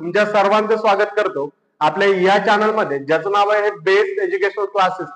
तुमच्या सर्वांचं स्वागत करतो. आपल्या या चॅनलमध्ये ज्याचं नाव आहे बेस्ट एज्युकेशनल क्लासेस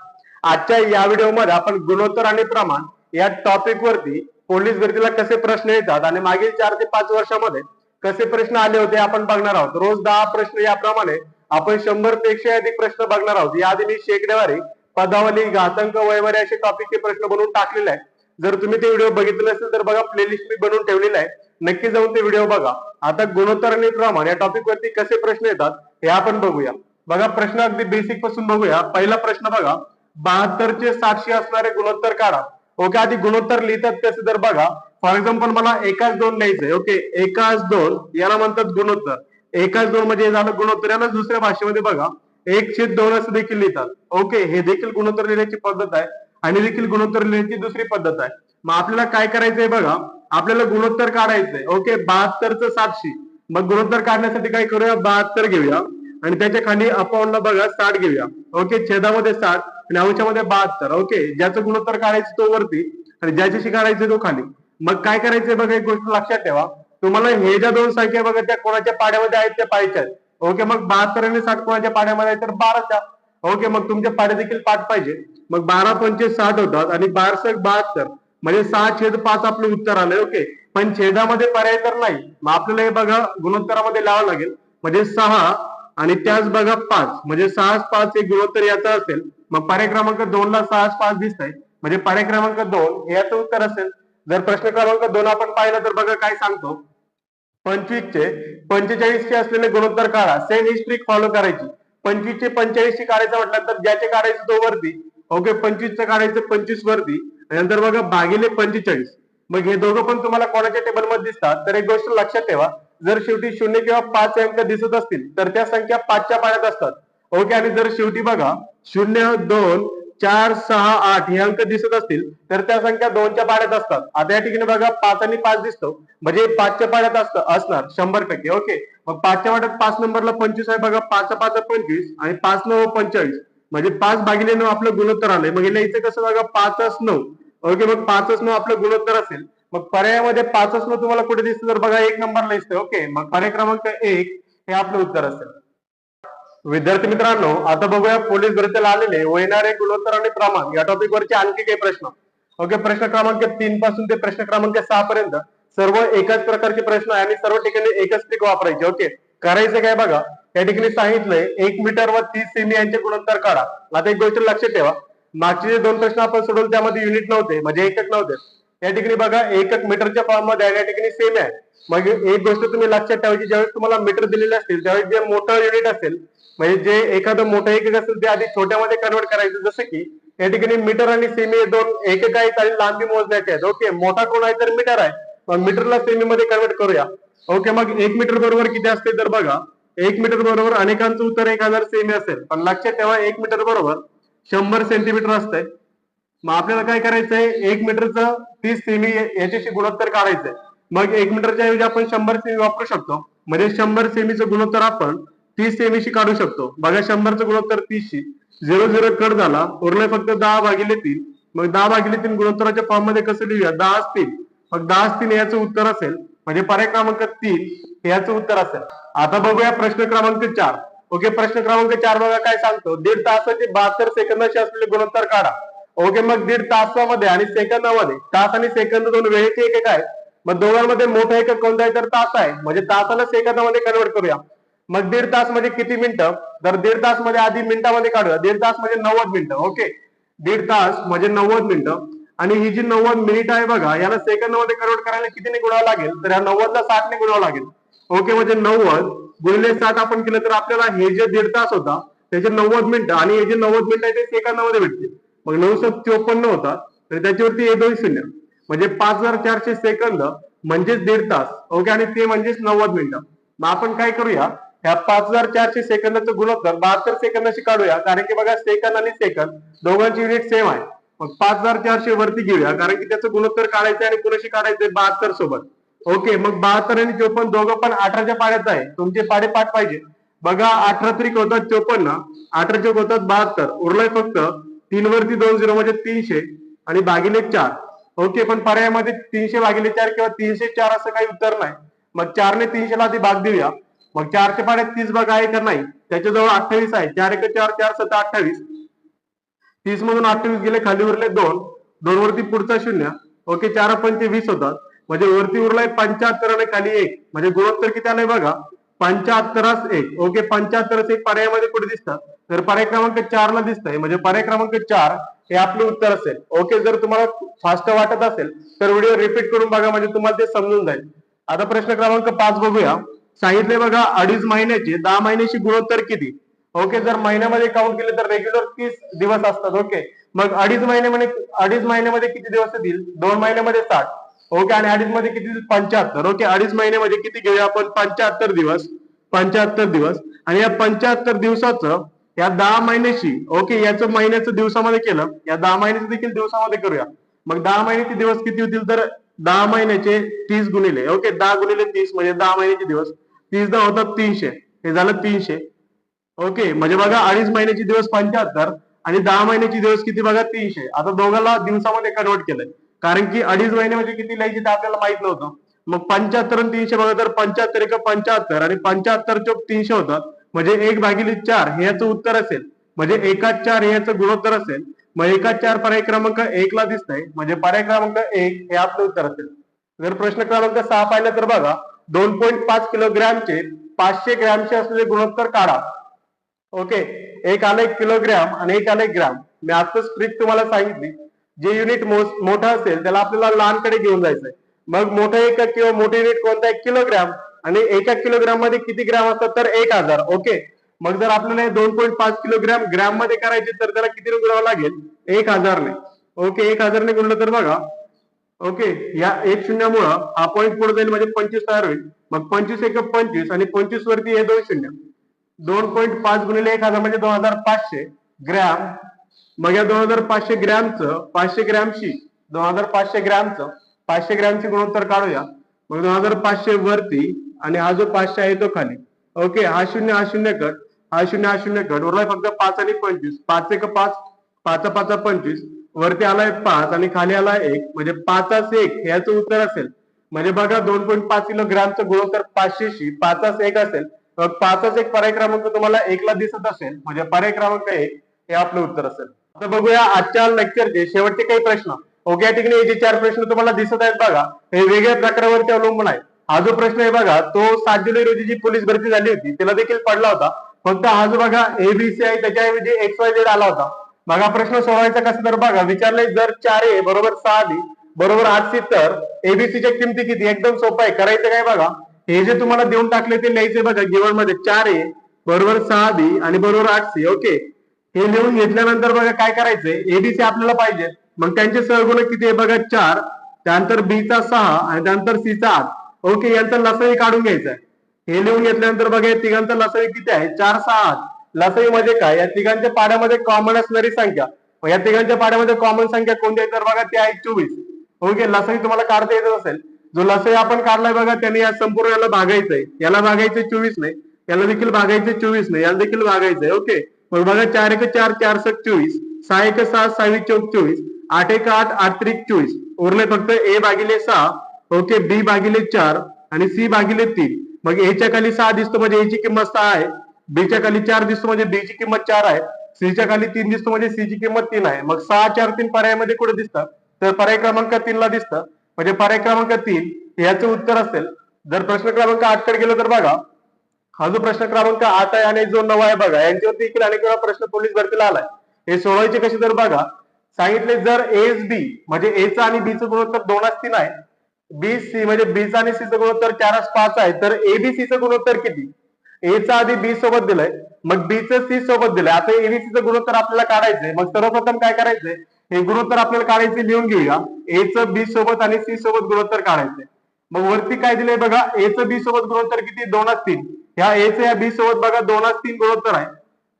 आजच्या या व्हिडिओमध्ये आपण गुणोत्तर आणि प्रमाण या टॉपिक वरती पोलीस भरतीला कसे प्रश्न येतात आणि मागील चार ते पाच वर्षामध्ये कसे प्रश्न आले होते आपण बघणार आहोत. रोज दहा प्रश्न याप्रमाणे आपण शंभरपेक्षा अधिक प्रश्न बघणार आहोत. याआधी मी शेकडेवारी पदावली घातांक वैवारी असे टॉपिकचे प्रश्न बनवून टाकलेले आहे जर तुम्ही ते व्हिडिओ बघितले असेल तर बघा प्लेलिस्ट मी बनवून ठेवलेला आहे. नक्की जाऊन ते व्हिडिओ बघा. आता गुणोत्तर आणि प्रमाण या टॉपिक वरती कसे प्रश्न येतात हे आपण बघूया. बघा प्रश्न अगदी बेसिकपासून बघूया. पहिला प्रश्न बघा बहात्तरचे सातशे असणारे गुणोत्तर काढा. ओके आधी गुणोत्तर लिहितात त्याचे तर बघा. फॉर एक्झाम्पल मला एकाच दोन लिहायचंय. ओके एकाच दोन याला म्हणतात गुणोत्तर. एकाच दोन म्हणजे झालं गुणोत्तर. याला दुसऱ्या भाषेमध्ये बघा. एक छेद दोन असं देखील लिहितात. ओके हे देखील गुणोत्तर लिहिण्याची पद्धत आहे. आणि देखील गुणोत्तर लिहिण्याची दुसरी पद्धत आहे. मग आपल्याला काय करायचंय बघा? आपल्याला गुणोत्तर काढायचंय. ओके बहात्तरचं सातशे. मग गुणोत्तर काढण्यासाठी काय करूया? बहात्तर घेऊया. आणि त्याच्याखाली अपाऊंडला बघा साठ घेऊया. ओके छेदामध्ये साठ आणि अंशामध्ये बहात्तर. ओके ज्याचं गुणोत्तर काढायचं तो वरती आणि ज्याच्याशी काढायचं तो खाली. मग काय करायचंय बघा एक गोष्ट लक्षात ठेवा. तुम्हाला हे ज्या दोन संख्या बघा त्या कोणाच्या पाड्यामध्ये आहेत त्या पाहिजे आहेत. ओके मग बहात्तर आणि साठ कोणाच्या पाड्यामध्ये आहेत तर बाराच्या. ओके मग तुमच्या पाड्या देखील पाठ पाहिजे. मग बारा पंचे साठ होतात आणि बारसक बहात्तर. म्हणजे सहा छेद पाच आपलं उत्तर आलंय ओके पण छेदामध्ये पर्याय तर नाही. मग आपल्याला हे बघा गुणोत्तरामध्ये लावावं लागेल. म्हणजे सहा आणि त्याच बघा पाच. म्हणजे सहा पाच एक गुणोत्तर याचा असेल. मग पर्याय क्रमांक दोन ला सहा पाच दिसत आहे म्हणजे पर्याय क्रमांक दोन हे याचं उत्तर असेल. जर प्रश्न क्रमांक दोन आपण पाहिलं तर बघा काय सांगतो. पंचवीसचे पंचेचाळीसचे असलेले गुणोत्तर काढा. सेम ही ट्रिक फॉलो करायची. पंचवीसचे पंचेचाळीसचे काढायचं म्हटलं तर ज्याचे काढायचं तो वरती. ओके पंचवीसचं काढायचं पंचवीस वरती. नंतर बघा भागिले पंचेचाळीस. मग हे दोघं पण तुम्हाला कोणाच्या टेबलमध्ये दिसतात? तर एक गोष्ट लक्षात ठेवा. जर शेवटी शून्य किंवा पाच अंक दिसत असतील तर त्या संख्या पाचच्या पाड्यात असतात. ओके आणि जर शेवटी बघा शून्य दोन चार सहा आठ हे अंक दिसत असतील तर त्या संख्या दोनच्या पाड्यात असतात. आता या ठिकाणी बघा पाच आणि पाच दिसतो. म्हणजे पाचच्या पाड्यात असतं असणार शंभर टक्के ओके? मग पाचच्या पाड्यात पाच नंबरला पंचवीस आहे बघा पाच पाच पंचवीस. आणि पाच नऊ पंचेचाळीस. म्हणजे पाच भागिले नऊ आपलं गुणोत्तर आलंय. मग इथे कसं बघा पाचच नऊ. ओके मग पाचच नऊ आपलं गुणोत्तर असेल. मग पर्यायामध्ये पाचच नऊ तुम्हाला कुठे दिसतं? तर बघा एक नंबरला दिसतं ओके मग पर्याय क्रमांक एक हे आपलं उत्तर असेल. विद्यार्थी मित्रांनो आता बघूया पोलीस भरतीला आलेले वैनारे गुणोत्तर आणि प्रमाण. या टॉपिक वरचे आणखी काही प्रश्न. ओके प्रश्न क्रमांक तीन पासून ते प्रश्न क्रमांक सहा पर्यंत सर्व एकाच प्रकारचे प्रश्न आहे आणि सर्व ठिकाणी एकच ट्रिक वापरायचे. ओके करायचं काय बघा? या ठिकाणी सांगितलंय एक मीटर व तीस सेमी यांचे गुणोत्तर काढा. आता एक गोष्ट लक्षात ठेवा. मागचे जे दोन प्रश्न आपण सोडवले त्यामध्ये युनिट नव्हते म्हणजे एकक नव्हते. या ठिकाणी बघा एकक मीटरच्या फॉर्ममध्ये आहे या ठिकाणी सेमी आहे. मग एक गोष्ट तुम्ही लक्षात ठेवायची ज्यावेळेस तुम्हाला मीटर दिलेले असतील त्यावेळेस जे मोठं युनिट असेल म्हणजे जे एखादं मोठं एकक असेल ते आधी छोट्यामध्ये कन्वर्ट करायचं. जसं की या ठिकाणी मीटर आणि सेमी हे दोन एकक आहेत आणि लांबी मोजण्याचे आहेत. ओके मोठा कोण आहे तर मीटर आहे. मग मीटरला सेमी मध्ये कन्वर्ट करूया. ओके मग एक मीटर बरोबर किती असते तर बघा एक मीटर बरोबर अनेकांचं उत्तर एक हजार सेमी असेल. पण लक्षात ठेवा एक मीटर बरोबर शंभर सेंटीमीटर असतंय. मग आपल्याला काय करायचंय? एक मीटरचं तीस सेमी याच्याशी गुणोत्तर काढायचंय. मग एक मीटरच्या ऐवजी आपण शंभर सेमी वापरू शकतो. म्हणजे शंभर सेमीचं गुणोत्तर आपण तीस सेमीशी काढू शकतो. बघा शंभरचं गुणोत्तर तीसशी. झिरो झिरो कट झाला. उरले फक्त दहा भागिले तीन. मग दहा भागिले तीन गुणोत्तराच्या फॉर्ममध्ये कसं लिहूया? दहा तीन मग दहा तीन याचं उत्तर असेल. म्हणजे पर्याय क्रमांक तीन. याचं उत्तर असेल. आता बघूया प्रश्न क्रमांक चार. ओके प्रश्न क्रमांक चार बघा काय सांगतो. दीड तासाचे बहात्तर सेकंदाचे असलेले गुणोत्तर काढा. ओके मग दीड तासामध्ये आणि सेकंदामध्ये तास आणि सेकंद दोन वेळेचे एकक आहे मग दोघांमध्ये मोठा एकक कोणता आहे? तर तास आहे. म्हणजे तासाला सेकंदामध्ये कन्वर्ट करूया. मग दीड तासमध्ये किती मिनिटं? तर दीड तासमध्ये आधी मिनिटामध्ये काढूया. दीड तास म्हणजे नव्वद मिनिटं. ओके. दीड तास म्हणजे नव्वद मिनिटं. आणि ही जी नव्वद मिनिट आहे बघा याला सेकंदामध्ये कन्वर्ट करायला कितीने गुणावं लागेल? तर या नव्वदला साठने गुणावं लागेल. ओके म्हणजे नव्वद गुणिले साठ आपण केलं तर आपल्याला हे जे दीड तास होता त्याचे नव्वद मिनिटं आणि हे जे नव्वद मिनिटं आहे ते नव्वद भेटतील. मग नऊशे चोपन्न होता तर त्याच्यावरती हे दोन शून्य. म्हणजे पाच हजार चारशे सेकंद म्हणजेच दीड तास. ओके आणि ते म्हणजेच नव्वद मिनिटं. मग आपण काय करूया? ह्या पाच हजार चारशे सेकंदाचं गुणोत्तर बहात्तर सेकंदाशी काढूया कारण की बघा सेकंद आणि सेकंद दोघांची युनिट सेम आहे. मग पाच हजार चारशे वरती घेऊया कारण की त्याचं गुणोत्तर काढायचं आणि कुणाशी काढायचंय बहात्तर सोबत. ओके मग बहात्तर आणि चोपन्न दोघं पण अठराच्या पाड्यात आहे. तुमचे पाडे पाठ पाहिजे. बघा अठरा त्रिक होतात चोपन्न अठरा चौक होतात बहात्तर. उरलाय फक्त तीन वरती दोन झिरो म्हणजे तीनशे आणि भागिले चार. ओके पण पर्यायामध्ये तीनशे भागिले चार किंवा तीनशे चार असं काही उत्तर नाही. मग चारने तीनशेला आधी भाग देऊया. मग चारशे पाड्यात तीस बघा आहे का नाही? त्याच्याजवळ अठ्ठावीस आहे. चार एक चार चार सत अठ्ठावीस. तीस मधून अठ्ठावीस गेले खाली उरले दोन. दोन वरती पुढचा शून्य. ओके चार पंचे वीस होतात. म्हणजे वरती उरलाय पंच्याहत्तर आणि खाली एक. म्हणजे गुणोत्तर किती आलंय बघा? पंच्याहत्तरच एक. ओके पंच्याहत्तरच एक पर्यायामध्ये कुठे दिसतात तर पर्याय क्रमांक चार ला दिसतंय. म्हणजे पर्याय क्रमांक चार हे आपलं उत्तर असेल. ओके जर तुम्हाला फास्ट वाटत असेल तर व्हिडिओ रिपीट करून बघा म्हणजे तुम्हाला ते समजून जाईल. आता प्रश्न क्रमांक पाच बघूया. सांगितले बघा अडीच महिन्याचे दहा महिन्याची गुणोत्तर किती? ओके जर महिन्यामध्ये काउंट केले तर रेग्युलर तीस दिवस असतात. ओके मग अडीच महिन्यामध्ये अडीच महिन्यामध्ये किती दिवस येतील? दोन महिन्यामध्ये साठ. ओके आणि अडीच मध्ये किती? पंच्याहत्तर. ओके अडीच महिन्यामध्ये किती घेऊया आपण? पंच्याहत्तर दिवस. पंच्याहत्तर दिवस. आणि या पंच्याहत्तर दिवसाचं या दहा महिन्याशी ओके याचं महिन्याचं दिवसामध्ये केलं. या दहा महिन्याचं देखील दिवसामध्ये करूया. मग दहा महिन्याचे दिवस किती होतील? तर दहा महिन्याचे तीस गुणिले. ओके दहा गुणिले तीस म्हणजे दहा महिन्याचे दिवस. तीस दहा होतात तीनशे. हे झालं तीनशे. ओके म्हणजे बघा अडीच महिन्याचे दिवस पंच्याहत्तर आणि दहा महिन्याचे दिवस किती? बघा तीनशे. आता दोघांना दिवसामध्ये कन्वर्ट केलंय. कारण की अडीच महिने म्हणजे किती लिहायचे ते आपल्याला माहीत नव्हतं. मग पंच्याहत्तर आणि तीनशे बघा तर पंच्याहत्तर एक पंच्याहत्तर आणि पंच्याहत्तर चौक तीनशे होतं म्हणजे एक भागिले चार हे याचं उत्तर असेल. म्हणजे एकाच चार हे याचं गुणोत्तर असेल. मग एकाच चार पर्याय क्रमांक एक ला दिसतंय. म्हणजे पर्याय क्रमांक एक हे आपलं उत्तर असेल. जर प्रश्न क्रमांक सहा पाहिलं तर बघा दोन पॉईंट पाच किलोग्रॅमचे पाचशे ग्रॅमचे असलेले गुणोत्तर काढा. ओके एक आलं एक किलोग्रॅम आणि एक आलं एक ग्रॅम. मी आताच ट्रिक तुम्हाला सांगितली. जे युनिट मोठं असेल त्याला आपल्याला लहानकडे घेऊन जायचंय. मग मोठं एकक किंवा मोठं युनिट कोणतं आहे? किलोग्रॅम आणि एका किलोग्रॅममध्ये किती ग्रॅम असतात? तर एक हजार. ओके मग जर आपल्याला दोन पॉईंट पाच किलोग्रॅम ग्रॅममध्ये करायचे तर त्याला किती गुणावं लागेल? एक हजारने. ओके एक हजारने गुणलं तर बघा. ओके या एक शून्यामुळं हा पॉईंट पुढे जाईल म्हणजे पंचवीस तयार होईल. मग पंचवीस एक पंचवीस आणि पंचवीस वरती हे दोन शून्य. दोन पॉईंट पाच गुणिले एक हजार म्हणजे दोन हजार पाचशे ग्रॅम मग या दोन हजार पाचशे ग्रॅमचं पाचशे ग्रॅमशी दोन हजार पाचशे ग्रॅमचं पाचशे ग्रॅमचे गुणोत्तर काढूया. मग दोन हजार पाचशे वरती आणि हा जो पाचशे आहे तो खाली. ओके हा शून्य हा शून्य कट. हा शून्य हा शून्य कट. उरलाय फक्त पाच आणि पंचवीस. पाच एक पाच पाच पाच पंचवीस. वरती आलाय पाच आणि खाली आलाय एक. म्हणजे पाचाच एक याचं उत्तर असेल. म्हणजे बघा दोन पॉईंट पाच किलो ग्रॅमचं गुणोत्तर पाचशेशी पाचाच एक असेल. मग पाचाच एक पर्याय क्रमांक तुम्हाला एकला दिसत असेल. म्हणजे पर्याय क्रमांक एक हे आपलं उत्तर असेल. आता बघूया आजच्या लेक्चरचे शेवटचे काही प्रश्न. ओके या ठिकाणी हे जे चार प्रश्न तुम्हाला दिसत आहेत बघा हे वेगळ्या प्रकारावरती अवलंबून आहे. हा जो प्रश्न आहे बघा तो सात जुलै रोजी जी पोलीस भरती झाली होती तिला देखील पडला होता. फक्त हा जो बघा एबीसी आहे त्याच्याऐवजी एक्स वाय झेड आला होता. बघा प्रश्न सोडवायचा कसा तर बघा विचारले जर चार ए बरोबर सहा बी बरोबर आठ तर एबीसीच्या किमती किती? एकदम सोपं आहे. करायचं काय बघा हे जे तुम्हाला देऊन टाकले ते लिहायचे बघा गिवनमध्ये चार ए बरोबर सहा बी आणि बरोबर आठ सी ओके हे लिहून घेतल्यानंतर बघा काय करायचंय? एबीसी आपल्याला पाहिजे. मग त्यांचे सहगुण किती आहे? बघा चार. त्यानंतर बीचा सहा आणि त्यानंतर सी चा आठ. ओके यांचा लसई काढून घ्यायचा आहे हे लिहून घेतल्यानंतर बघा या तिघांचा लसई किती आहे? चार सहा आठ. लसई मध्ये म्हणजे काय? या तिघांच्या पाड्यामध्ये कॉमन असणारी संख्या. या तिघांच्या पाड्यामध्ये कॉमन संख्या कोणती आहे? तर बघा ती आहे चोवीस. ओके लसई तुम्हाला काढता येत असेल. जो लसई आपण काढलाय बघा त्याने या संपूर्ण याला भागायचंय. याला भागायचे चोवीस नाही. याला देखील भागायचे चोवीस नाही. याला देखील भागायचंय. ओके मग बघा चार एक चार चार सक चोवीस सहा एक सहा सहावी चौक चोवीस आठ एक आठ आठ त्रिक चोवीस. उरले फक्त ए भागिले सहा ओके बी भागिले चार आणि सी भागिले तीन. मग एच्या खाली सहा दिसतो म्हणजे एची किंमत सहा आहे. बीच्या खाली चार दिसतो म्हणजे बी ची किंमत चार आहे. सीच्या खाली तीन दिसतो म्हणजे सी ची किंमत तीन आहे. मग सहा चार तीन पर्यायामध्ये कुठे दिसतात तर पर्याय क्रमांक तीन ला दिसतं. म्हणजे पर्याय क्रमांक तीन याचं उत्तर असेल. जर प्रश्न क्रमांक आठकडे गेलो तर बघा हा जो प्रश्न क्रमांक आठ आहे आणि जो नवा आहे बघा यांच्यावरती देखील अनेक वेळा प्रश्न पोलीस भरतीला आलाय. हे सोडवायचे कसे तर बघा सांगितले जर एस बी म्हणजे एचं आणि बीचं गुणोत्तर दोनच तीन आहे बी सी म्हणजे बीचा आणि सीचं गुणोत्तर चार पाच आहे तर एबीसीचं गुणोत्तर किती? एचा आधी बी सोबत दिलंय मग बीचं सी सोबत दिलंय. आता एबीसीचं गुणोत्तर आपल्याला काढायचंय मग सर्वप्रथम काय करायचंय? हे गुणोत्तर आपल्याला काढायचे लिहून घेऊया. एचं बी सोबत आणि सी सोबत गुणोत्तर काढायचंय. मग वरती काय दिलंय बघा एचं बी सोबत गुणोत्तर किती? दोनच तीन ह्या एचं या बी सोबत बघा दोनच तीन गुणोत्तर आहे.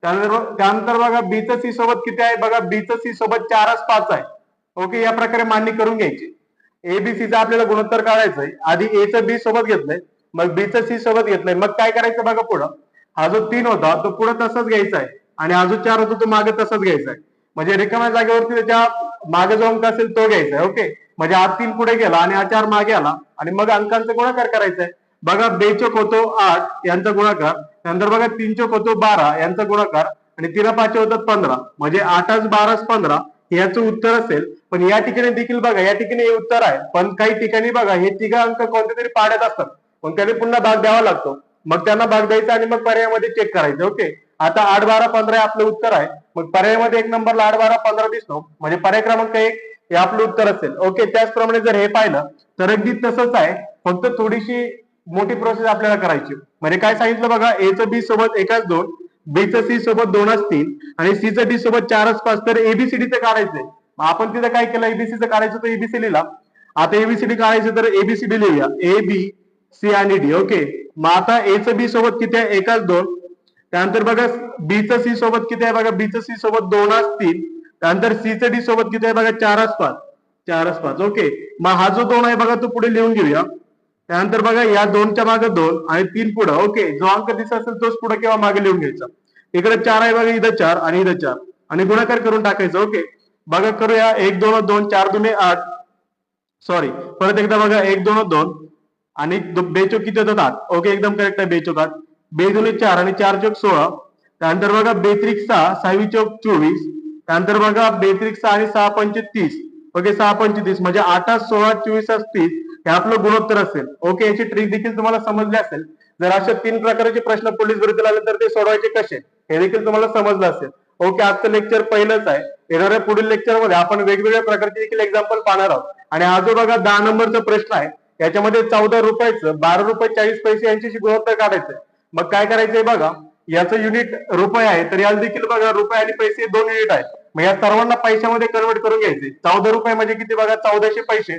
त्यानंतर त्यानंतर बघा बीचं सी सोबत किती आहे? बघा बीचं सी सोबत चारच पाच आहे. ओके या प्रकारे मांडणी करून घ्यायची. एबीसीचं आपल्याला गुणोत्तर काढायचंय आधी एचं बी सोबत घेतलंय मग बीचं सी सोबत घेतलंय. मग काय करायचं बघा पुढं? हा जो तीन होता तो पुढे तसाच घ्यायचा आहे. आणि हा जो चार होता तो मागे तसाच घ्यायचा आहे. म्हणजे रिकाम्या जागेवरती त्याच्यामागे जो अंक असेल तो घ्यायचा आहे. ओके म्हणजे हा तीन पुढे गेला आणि हा चार मागे आला. आणि मग अंकांचा गुणाकार करायचा आहे. बघा बेचोक होतो आठ यांचा गुणाकार. नंतर बघा तीन चोक होतो बारा यांचा गुणाकार. आणि तिला पाच होतात पंधरा. म्हणजे आठच बाराच पंधरा याचं उत्तर असेल. पण या ठिकाणी देखील बघा या ठिकाणी हे उत्तर आहे. पण काही ठिकाणी बघा हे तिघा अंक कोणत्या तरी पाड्यात असतात. पण त्याने पुन्हा भाग द्यावा लागतो. मग त्यांना भाग द्यायचा आणि मग पर्यायामध्ये चेक करायचं. ओके आता आठ बारा पंधरा हे आपलं उत्तर आहे. मग पर्यायामध्ये एक नंबरला आठ बारा पंधरा दिसतो. म्हणजे पर्याय क्रमांक एक हे आपलं उत्तर असेल. ओके त्याचप्रमाणे जर हे पाहिलं तर अगदी तसंच आहे. फक्त थोडीशी मोठी प्रोसेस आपल्याला करायची. म्हणजे काय सांगितलं बघा एचं बी सोबत एकाच दोन बीचं सी सोबत दोनच तीन आणि सीचं डी सोबत चारच पाच तर एबीसीडीचं काढायचंय. मग आपण तिथं काय केलं? एबीसीचं काढायचं तर एबीसी लिहिला. आता एबीसीडी काढायचं तर एबीसीडी लिहूया. ए बी सी आणि डी ओके मग आता एचं बी सोबत किती आहे? एकाच दोन. त्यानंतर बघा बीचं सी सोबत किती आहे? बघा बीचं सी सोबत दोन असतील. त्यानंतर सीचं डी सोबत किती आहे? बघा चारच पाच चारच पाच ओके मग हा जो दोन आहे बघा तो पुढे लिहून घेऊया. त्यानंतर बघा या दोनच्या मागे दोन आणि तीन पुढं. ओके जो अंक दिसत असेल तोच पुढे किंवा मागे लिहून घ्यायचा? इकडे चार आहे बघा इथं चार आणि इथं चार. आणि गुणाकार करून टाकायचं ओके. बघा करूया. एक दोन दोन चार दोन आठ. सॉरी परत एकदा बघा एक दोन दोन. आणि बेचोक किती होतात? आठ. ओके एकदम करेक्ट आहे बेचोक आठ. बे दोन चार आणि चार चौक सोळा. त्यानंतर बघा बेत्रिक सहा सहावी चौक चोवीस. त्यानंतर बघा बेत्रिक सहा आणि सहा पंच तीस ओके सहा पंचवीस तीस म्हणजे आठ सोळा चोवीस तीस हे आपलं गुणोत्तर असेल. ओके याची ट्रिक देखील तुम्हाला समजली असेल. जर अशा तीन प्रकारचे प्रश्न पोलीस भरतीला आले तर ते सोडवायचे कसे? हे देखील तुम्हाला समजलं असेल. ओके आजचं लेक्चर पहिलंच आहे. येणाऱ्या पुढील लेक्चरमध्ये आपण वेगवेगळ्या प्रकारचे देखील एक्झाम्पल पाहणार आहोत. आणि हा जो बघा दहा नंबरचा प्रश्न आहे याच्यामध्ये चौदा रुपयाचं बारा रुपये चाळीस पैसे यांच्याशी गुणोत्तर काढायचं. मग काय करायचंय बघा याचं युनिट रुपये आहे तर याला देखील बघा रुपये आणि पैसे दोन युनिट आहे मग या सर्वांना पैशामध्ये कन्वर्ट करून घ्यायचे. चौदा रुपये म्हणजे किती बघा? चौदाशे पैसे.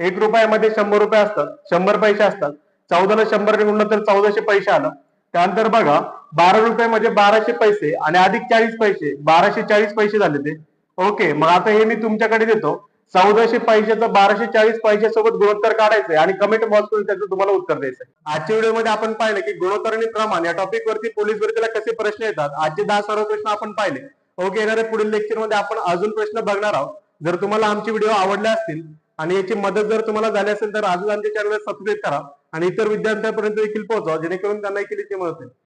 एक रुपयामध्ये शंभर रुपये असतात शंभर पैसे असतात. चौदाला शंभर गुणलं तर चौदाशे पैसे आलं. त्यानंतर बघा बारा रुपये म्हणजे बाराशे पैसे आणि अधिक चाळीस पैसे बाराशे चाळीस पैसे झाले ते. ओके मग आता हे मी तुमच्याकडे देतो. चौदाशे पैशाचं बाराशे चाळीस पैशासोबत गुणोत्तर काढायचंय आणि कमेंट बॉक्समध्ये त्याचं तुम्हाला उत्तर द्यायचंय आजच्या व्हिडिओमध्ये आपण पाहिलं की गुणोत्तर आणि प्रमाण या टॉपिक वरती पोलीस भरतीला कसे प्रश्न येतात आजचे दहा सर्व प्रश्न आपण पाहिले. ओके येणाऱ्या पुढील लेक्चरमध्ये आपण अजून प्रश्न बघणार आहोत. जर तुम्हाला आमचे व्हिडिओ आवडले असतील आणि याची मदत जर तुम्हाला झाली असेल तर अजून आमच्या चॅनलला सबस्क्राईब करा आणि इतर विद्यार्थ्यांपर्यंत देखील पोहोचवा जेणेकरून त्यांना देखील मदत होईल.